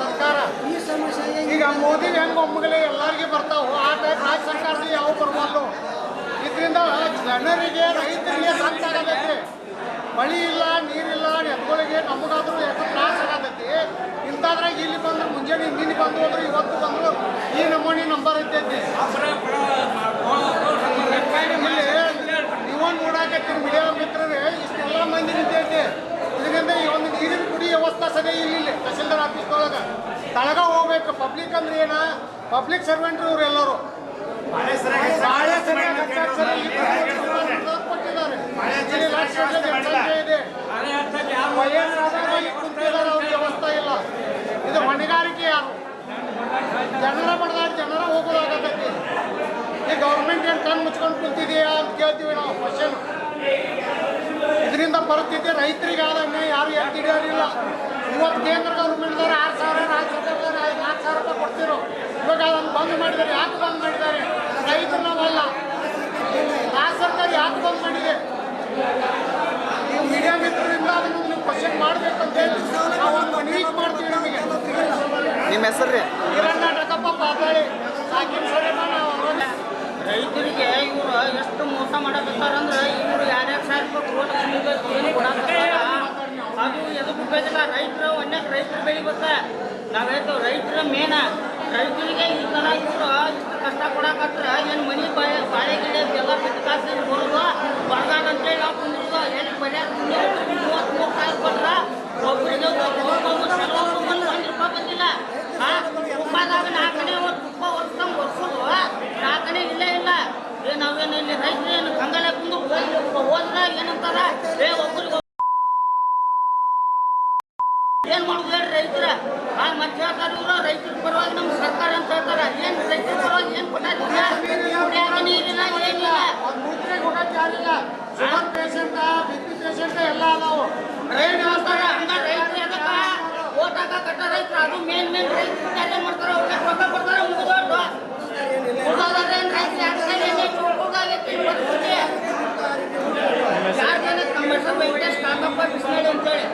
ಸರ್ಕಾರ ಈಗ ಮೋದಿ ಹೆಂಗ್ ಒಮ್ಮಗಲೇ ಎಲ್ಲರಿಗೆ ಬರ್ತಾವ ಆ ಟೈಪ್ ಆ ಸರ್ಕಾರದ ಯಾವ ಬರವಲ್ಲು ಇದರಿಂದ ಜನರಿಗೆ ರೈತರಿಗೆ ಸಾಕಾಗತೈತಿ ಮಳಿ ಇಲ್ಲ ನೀರಿಲ್ಲ ಎತ್ಗಳಿಗೆ ನಮಗಾದ್ರೂ ಎಷ್ಟು ತ್ರಾಸ ಆಗತೈತಿ ಇಂಥದ್ರಾಗ ಇಲ್ಲಿ ಬಂದ್ರು ಮುಂಜಾನೆ ಹಿಂದಿನ ಬಂದು ಹೋದ್ರು ಇವತ್ತು ಬಂದ್ರು ಈ ನಮೂನಿ ನಂಬರ್ ಐತೈತಿ ನೀವು ನೋಡಾಕತ್ತೀರಿ ಮೀಡಿಯಾ ಮಿತ್ರರೇ ಇಷ್ಟೆಲ್ಲ ಮಂದಿ ನಿಂತೈತಿ ವ್ಯವಸ್ಥೆ ಸರಿ ಇಲ್ಲ ಇಲ್ಲಿ ತಹಸೀಲ್ದಾರ್ ಆಫೀಸ್ ಒಳಗೆ. ತಳಗ ಹೋಗ್ಬೇಕು ಪಬ್ಲಿಕ್ ಅಂದ್ರೆ ಏನ? ಪಬ್ಲಿಕ್ ಸರ್ವೆಂಟ್ರು ಇವ್ರು ಎಲ್ಲರೂ. ವ್ಯವಸ್ಥೆ ಇಲ್ಲ. ಇದು ಹೊಣೆಗಾರಿಕೆ ಯಾರು? ಜನರ ಮಾಡಿದಾಗ ಜನರ ಹೋಗೋದಾಗತ್ತೆ ಈ ಗೌರ್ಮೆಂಟ್ ಏನ್ ಕಣ್ಣು ಮುಚ್ಕೊಂಡು ಕುಂತಿದೆಯಾ ಅಂತ ಕೇಳ್ತೀವಿ ನಾವು ಕ್ವಶನ್ ಇದರಿಂದ ಪರಿಸ್ಥಿತಿ ರೈತರಿಗೆ ಆದ ಯಾರು ಹಿಡಿಯೋದಿಲ್ಲ ಇವತ್ತು ಕೇಂದ್ರ ಗೌರ್ಮೆಂಟ್ದವ್ರು ಆರು ಸಾವಿರ ರಾಜ್ಯ ಸರ್ಕಾರದವ್ರು ಐದು ನಾಲ್ಕು ಸಾವಿರ ರೂಪಾಯಿ ಕೊಡ್ತಿರು. ಇವಾಗ ಅದನ್ನು ಬಂದ್ ಮಾಡಿದ್ದಾರೆ ಯಾಕೆ ಬಂದ್ ಮಾಡಿದ್ದಾರೆ ರೈತರು ನಾವಲ್ಲ ರಾಜ್ಯ ಸರ್ಕಾರ ಯಾಕೆ ಬಂದ್ ಮಾಡಿದೆ? ನೀವು ಮೀಡಿಯಾ ಮಿತ್ರರಿಂದ ಅದನ್ನು ನೀವು ಕ್ವಶನ್ ಮಾಡಬೇಕಂತ ಹೇಳಿ ನಾವು ಒಂದು ಮನವಿ ಮಾಡ್ತೀವಿ ನಮಗೆ. ನಿಮ್ಮ ಹೆಸರು ರೀ? ಕರ್ನಾಟಕಪ್ಪ ಪಾತಾಳಿ ಸಾಕಿನ ಸರಿಮಾನ ರೈತರಿಗೆ ಇವರು ಎಷ್ಟು ಮೋಸ ಮಾಡಬೇಕಾರಂದ್ರೆ ಅಂದ್ರೆ ಇವರು ಯಾರ್ಯಾರು ಸಾವಿರ ರೂಪಾಯಿ ಗೃಹಲಕ್ಷ್ಮಿಗೆ ಏನು ಕೊಡಕತ್ತಾರ? ಅದು ಎದಕ್ಕೂ ಬೆಳೆದಿಲ್ಲ ರೈತರು ಒಳ್ಳೆ ರೈತರು ಬೆಳಿಬೇಕ ನಾವು ಹೇಳ್ತೇವೆ ರೈತರ ಮೇನ. ರೈತರಿಗೆ ಈ ಥರ ಇವರು ಇಷ್ಟು ಕಷ್ಟ ಕೊಡಕತ್ರ ಏನು ಮನೆ ಬಾಳೆ ಬಾಳೆ ಗಿಡ ಎಲ್ಲ ಬಿಟ್ಟು ಕಾಸು ಬರೋದು ಬರ್ದಾಗ ಅಂತೇಳಿ ನಾವು ಕುಂದಿರೋದು ಏನು ಬೆಳೆ ಮೂವತ್ತು ಮೂರು ಸಾವಿರ ಕೊಟ್ರ ಒಬ್ಬರಿಗೆ ಒಂದು ಒಂದು ರೂಪಾಯಿ ಬಂದಿಲ್ಲ. ತುಪ್ಪದಾಗ ನಾಲ್ಕನೇ ತುಪ್ಪ ವರ್ಷಂಗೆ ವರ್ಷದು ನಾಲ್ಕನೇ ಇಲ್ಲೇ ಇಲ್ಲ. ನಾವೇನು ಇಲ್ಲಿ ರೈತರು ಏನು ಕಂಗಲೆ ಕುಂದು ಹೋದ್ರ ಏನಂತಾರ? ಹೇಳಿ ರೈತರ ಆ ಮತ್ತೆ ಹೇಳ್ತಾರೆ ರೈತರ ಪರವಾಗಿ ನಮ್ಮ ಸರ್ಕಾರ ಅಂತ ಹೇಳ್ತಾರೆ. ಏನು ರೈತರ ಪರವಾಗಿ ಏನು ಕೊಟ್ಟಿಲ್ಲ ನೀರಿಲ್ಲ ಏನಿಲ್ಲ ಮೂತ್ರೆ ಕೊಡಕ್ಕೆ ಶುಗರ್ ಪೇಷಂಟ ಬಿ ಪಿ ಎಲ್ಲ ಅದಾವು. ರೈಟ್ ಹೇಳ್ತಾರೆ ಹಂಗ ರೈತರು ಎದಕ್ಕೆ? ಅದು ಮೇನ್ ಮೇನ್ ರೈತರು ಏನು ಮಾಡ್ತಾರೆ. ಅವ್ರಿಗೆ ರೊಕ್ಕ ಕೊಡ್ತಾರೆ ಮುಗಿದೋಟು ಮುಗಿದೋದ್ರೆ ಏನು ರೈತರು? ಏನು ಚುರುಕಾಗೈತಿ ಇವತ್ತು ಯಾರು ಜನ ಕಮರ್ಷಿಯಲ್ ಬೈಬಿಟ್ಟೆ ಸ್ಟಾಕ್ ಅಪ್ ಬಿಸ್ನೆಡ್ ಅಂತೇಳಿ.